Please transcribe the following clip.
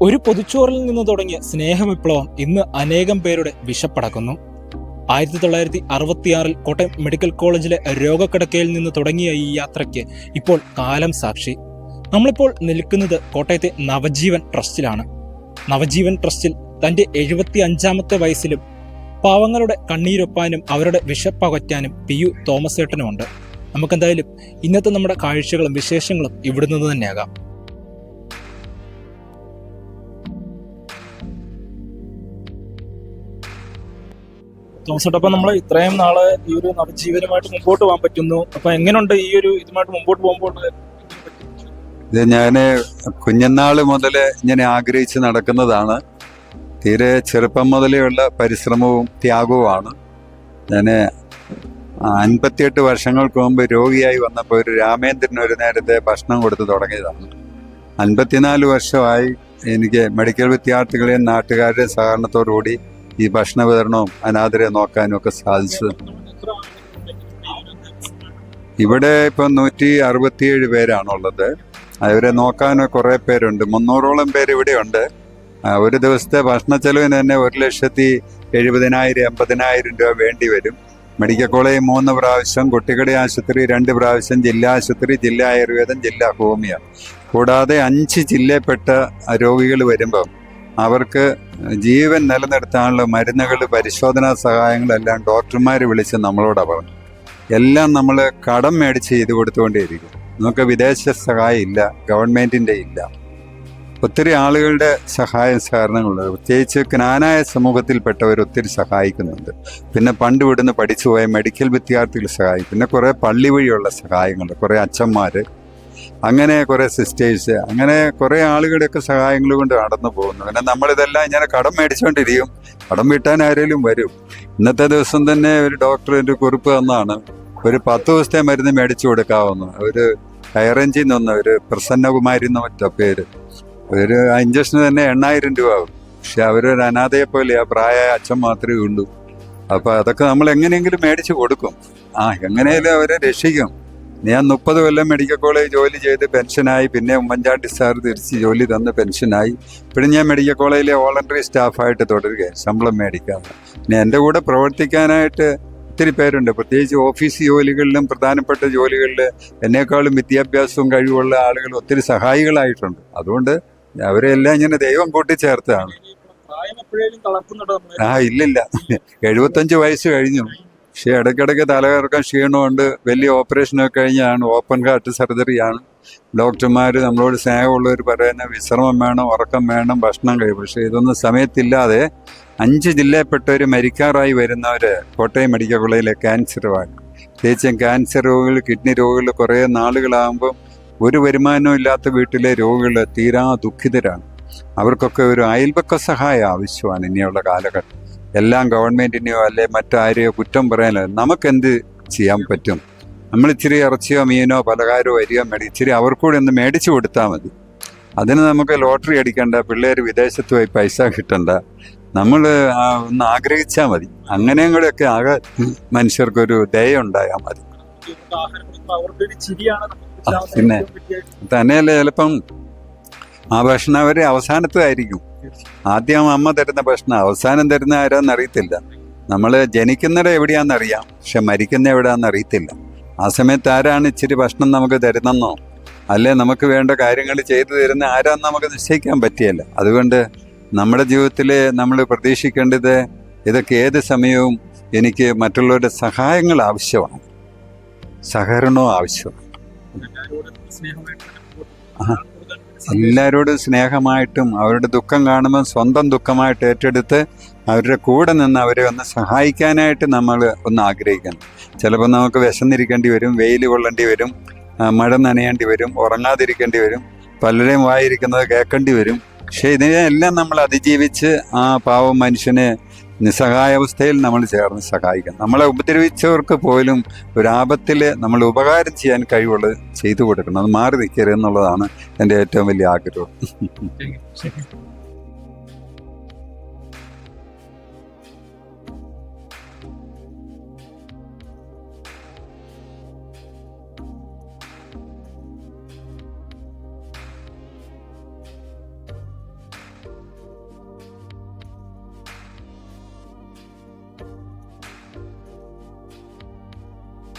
ഒരു പൊതിച്ചോറിൽ നിന്ന് തുടങ്ങിയ സ്നേഹവിപ്ലവം ഇന്ന് അനേകം പേരുടെ വിശപ്പടക്കുന്നു. ആയിരത്തി തൊള്ളായിരത്തി അറുപത്തിയാറിൽ കോട്ടയം മെഡിക്കൽ കോളേജിലെ രോഗക്കിടക്കയിൽ നിന്ന് തുടങ്ങിയ ഈ യാത്രയ്ക്ക് ഇപ്പോൾ കാലം സാക്ഷി. നമ്മളിപ്പോൾ നിൽക്കുന്നത് കോട്ടയത്തെ നവജീവൻ ട്രസ്റ്റിലാണ്. നവജീവൻ ട്രസ്റ്റിൽ തന്റെ എഴുപത്തി അഞ്ചാമത്തെ വയസ്സിലും പാവങ്ങളുടെ കണ്ണീരൊപ്പാനും അവരുടെ വിശപ്പകറ്റാനും പി യു തോമസ് ഏട്ടനുമുണ്ട് നമുക്കെന്തായാലും ഇന്നത്തെ നമ്മുടെ കാഴ്ചകളും വിശേഷങ്ങളും ഇവിടുന്ന് തന്നെയാകാം. തോമസ് ഏട്ടാ അപ്പൊ നമ്മൾ ഇത്രയും നാളെ ഈ ഒരു നവജീവനുമായിട്ട് മുമ്പോട്ട് പോകാൻ പറ്റുന്നു. അപ്പൊ എങ്ങനെയുണ്ട് ഈ ഒരു ഇതുമായിട്ട് മുമ്പോട്ട് പോകുമ്പോൾ? ഇത് ഞാൻ കുഞ്ഞനാൾ മുതൽ ഇങ്ങനെ ആഗ്രഹിച്ച് നടക്കുന്നതാണ്. തീരെ ചെറുപ്പം മുതലേ ഉള്ള പരിശ്രമവും ത്യാഗവുമാണ്. ഞാൻ അൻപത്തിയെട്ട് വർഷങ്ങൾക്ക് മുമ്പ് രോഗിയായി വന്നപ്പോൾ ഒരു രാമേന്ദ്രൻ ഒരു നേരത്തെ ഭക്ഷണം കൊടുത്ത് തുടങ്ങിയതാണ്. അൻപത്തിനാല് വർഷമായി എനിക്ക് മെഡിക്കൽ വിദ്യാർത്ഥികളെയും നാട്ടുകാരുടെയും സഹകരണത്തോടുകൂടി ഈ ഭക്ഷണ വിതരണവും അനാഥരെ നോക്കാനും ഒക്കെ സാധിച്ചത്. ഇവിടെ ഇപ്പം നൂറ്റി അറുപത്തിയേഴ് പേരാണുള്ളത്. അവരെ നോക്കാൻ കുറേ പേരുണ്ട്. മുന്നൂറോളം പേര് ഇവിടെ ഉണ്ട് ഒരു ദിവസത്തെ ഭക്ഷണ ചെലവിന് തന്നെ ഒരു ലക്ഷത്തി എഴുപതിനായിരം എൺപതിനായിരം രൂപ വേണ്ടി വരും. മെഡിക്കൽ കോളേജ് മൂന്ന് പ്രാവശ്യം കുട്ടികളുടെ ആശുപത്രി രണ്ട് പ്രാവശ്യം ജില്ലാ ആശുപത്രി ജില്ലാ ആയുർവേദം ജില്ലാ ഹോമിയ. കൂടാതെ അഞ്ച് ജില്ലയിൽപ്പെട്ട രോഗികൾ വരുമ്പം അവർക്ക് ജീവൻ നിലനിർത്താനുള്ള മരുന്നുകൾ പരിശോധനാ സഹായങ്ങളെല്ലാം ഡോക്ടർമാർ വിളിച്ച് നമ്മളോടാണ് പറഞ്ഞു. എല്ലാം നമ്മൾ കടം മേടിച്ച് ചെയ്ത് കൊടുത്തുകൊണ്ടേയിരിക്കും നമുക്ക് വിദേശ സഹായം ഇല്ല ഗവൺമെന്റിന്റെ ഇല്ല. ഒത്തിരി ആളുകളുടെ സഹായ സഹകരണങ്ങളുണ്ട്. പ്രത്യേകിച്ച് ജ്ഞാനായ സമൂഹത്തിൽപ്പെട്ടവർ ഒത്തിരി സഹായിക്കുന്നുണ്ട്. പിന്നെ പണ്ട് ഇവിടുന്ന് പഠിച്ചു പോയ മെഡിക്കൽ വിദ്യാർത്ഥികൾ സഹായിക്കും. പിന്നെ കുറേ പള്ളി വഴിയുള്ള സഹായങ്ങളുണ്ട്. കുറേ അച്ഛന്മാർ അങ്ങനെ കുറേ സിസ്റ്റേഴ്സ് അങ്ങനെ കുറേ ആളുകളുടെയൊക്കെ സഹായങ്ങൾ കൊണ്ട് നടന്നു പോകുന്നു. പിന്നെ നമ്മളിതെല്ലാം ഇങ്ങനെ കടം മേടിച്ചുകൊണ്ടിരിക്കും കടം വീട്ടാൻ ആരെങ്കിലും വരും. ഇന്നത്തെ ദിവസം തന്നെ ഒരു ഡോക്ടർ എന്റെ കുറിപ്പ് തന്നാണ്. ഒരു പത്ത് ദിവസത്തെ മരുന്ന് മേടിച്ചു കൊടുക്കാവുന്നു. ഒരു ഹൈറേഞ്ചിൽ നിന്ന് ഒരു പ്രസന്നകുമാരി എന്ന മറ്റോ പേര്. ഒരു ഇഞ്ചക്ഷന് തന്നെ എണ്ണായിരം രൂപ ആവും. പക്ഷെ അവരൊരു അനാഥയെ പോലെ ആ പ്രായമായ അച്ഛൻ മാത്രമേ ഉള്ളൂ. അപ്പൊ അതൊക്കെ നമ്മൾ എങ്ങനെയെങ്കിലും മേടിച്ചു കൊടുക്കും. ആ എങ്ങനെയാലും അവരെ രക്ഷിക്കും. ഞാൻ മുപ്പത് കൊല്ലം മെഡിക്കൽ കോളേജ് ജോലി ചെയ്ത് പെൻഷനായി പിന്നെ ഉമ്മൻചാണ്ടി സാർ തിരിച്ച് ജോലി തന്ന് പെൻഷനായി പിന്നെ ഞാൻ മെഡിക്കൽ കോളേജിലെ വോളണ്ടറി സ്റ്റാഫായിട്ട് തുടരുകയാണ്. ശമ്പളം മേടിക്കാതെ പിന്നെ എന്റെ കൂടെ പ്രവർത്തിക്കാനായിട്ട് ഒത്തിരി പേരുണ്ട്. പ്രത്യേകിച്ച് ഓഫീസ് ജോലികളിലും പ്രധാനപ്പെട്ട ജോലികളിൽ എന്നേക്കാളും വിദ്യാഭ്യാസവും കഴിവുള്ള ആളുകൾ ഒത്തിരി സഹായികളായിട്ടുണ്ട്. അതുകൊണ്ട് അവരെല്ലാം ഇങ്ങനെ ദൈവം കൂട്ടിച്ചേർത്താണ് ആ ഇല്ലില്ല. എഴുപത്തഞ്ച് വയസ്സ് കഴിഞ്ഞു. പക്ഷെ ഇടയ്ക്കിടയ്ക്ക് തലകറക്കം ക്ഷീണമുണ്ട്. വലിയ ഓപ്പറേഷനൊക്കെ കഴിഞ്ഞാണ്. ഓപ്പൺ ഹാർട്ട് സർജറിയാണ്. ഡോക്ടർമാർ നമ്മളോട് സ്നേഹമുള്ളവർ പറയുന്ന വിശ്രമം വേണം ഉറക്കം വേണം ഭക്ഷണം കഴിയും പക്ഷേ ഇതൊന്നും സമയത്തില്ലാതെ അഞ്ച് ജില്ലയിൽപ്പെട്ടവർ മരിക്കാറായി വരുന്നവർ കോട്ടയം മെഡിക്കൽ കോളേജിലെ ക്യാൻസർ വാർഡ് പ്രത്യേകിച്ചും ക്യാൻസർ രോഗികൾ കിഡ്നി രോഗികൾ കുറേ നാളുകളാകുമ്പം ഒരു വരുമാനവും ഇല്ലാത്ത വീട്ടിലെ രോഗികൾ തീരാ ദുഃഖിതരാണ്. അവർക്കൊക്കെ ഒരു അയൽപക്ക സഹായം ആവശ്യമാണ് ഇനിയുള്ള കാലഘട്ടം. എല്ലാം ഗവൺമെന്റിനെയോ അല്ലെ മറ്റാരെയോ കുറ്റം പറയാനല്ല. നമുക്കെന്ത് ചെയ്യാൻ പറ്റും? നമ്മൾ ഇച്ചിരി ഇറച്ചിയോ മീനോ പലഹാരമോ അരിയോ മേടി ഇച്ചിരി അവർക്കൂടെ ഒന്ന് മേടിച്ചു കൊടുത്താൽ മതി. അതിന് നമുക്ക് ലോട്ടറി അടിക്കണ്ട പിള്ളേർ വിദേശത്ത് പോയി പൈസ കിട്ടണ്ട. നമ്മൾ ഒന്ന് ആഗ്രഹിച്ചാൽ മതി. അങ്ങനെയും കൂടെയൊക്കെ ആകെ മനുഷ്യർക്കൊരു ദയ ഉണ്ടായാൽ മതി. പിന്നെ. തന്നെയല്ലേ ചിലപ്പം ആ ഭക്ഷണം അവർ അവസാനത്തായിരിക്കും ആദ്യം അമ്മ തരുന്ന ഭക്ഷണം അവസാനം തരുന്ന ആരാന്ന് അറിയത്തില്ല. നമ്മൾ ജനിക്കുന്നിടം എവിടെയാണെന്ന് അറിയാം പക്ഷെ മരിക്കുന്ന എവിടെയാണെന്ന് അറിയത്തില്ല. ആ സമയത്ത് ആരാണ് ഇച്ചിരി ഭക്ഷണം നമുക്ക് തരുന്നെന്നോ? അല്ലെ നമുക്ക് വേണ്ട കാര്യങ്ങൾ ചെയ്തു തരുന്ന ആരാന്ന് നമുക്ക് നിശ്ചയിക്കാൻ പറ്റിയല്ല. അതുകൊണ്ട് നമ്മുടെ ജീവിതത്തിൽ നമ്മൾ പ്രതീക്ഷിക്കേണ്ടത് ഇതൊക്കെ ഏത് സമയവും എനിക്ക് മറ്റുള്ളവരുടെ സഹായങ്ങൾ ആവശ്യമാണ്. സഹകരണവും ആവശ്യമാണ്. എല്ലാവരോടും സ്നേഹമായിട്ടും അവരുടെ ദുഃഖം കാണുമ്പോൾ സ്വന്തം ദുഃഖമായിട്ട് ഏറ്റെടുത്ത് അവരുടെ കൂടെ നിന്ന് അവരെ ഒന്ന് സഹായിക്കാനായിട്ട് നമ്മൾ ഒന്ന് ആഗ്രഹിക്കണം ചിലപ്പോൾ നമുക്ക് വിശന്നിരിക്കേണ്ടി വരും വെയിൽ കൊള്ളേണ്ടി വരും മഴ നനയേണ്ടി വരും ഉറങ്ങാതിരിക്കേണ്ടി വരും പലരെയും വായിരിക്കുന്നത് കേൾക്കേണ്ടി വരും. പക്ഷേ ഇതിനെല്ലാം നമ്മൾ അതിജീവിച്ച് ആ പാവം മനുഷ്യനെ നിസ്സഹായാവസ്ഥയിൽ നമ്മൾ ചേർന്ന് സഹായിക്കണം. നമ്മളെ ഉപദ്രവിച്ചവർക്ക് പോലും ഒരു ആപത്തിൽ നമ്മൾ ഉപകാരം ചെയ്യാൻ കഴിവുള്ളത് ചെയ്തു കൊടുക്കണം. അത് മാറി നിൽക്കരുത് എന്നുള്ളതാണ് എന്റെ ഏറ്റവും വലിയ ആഗ്രഹം.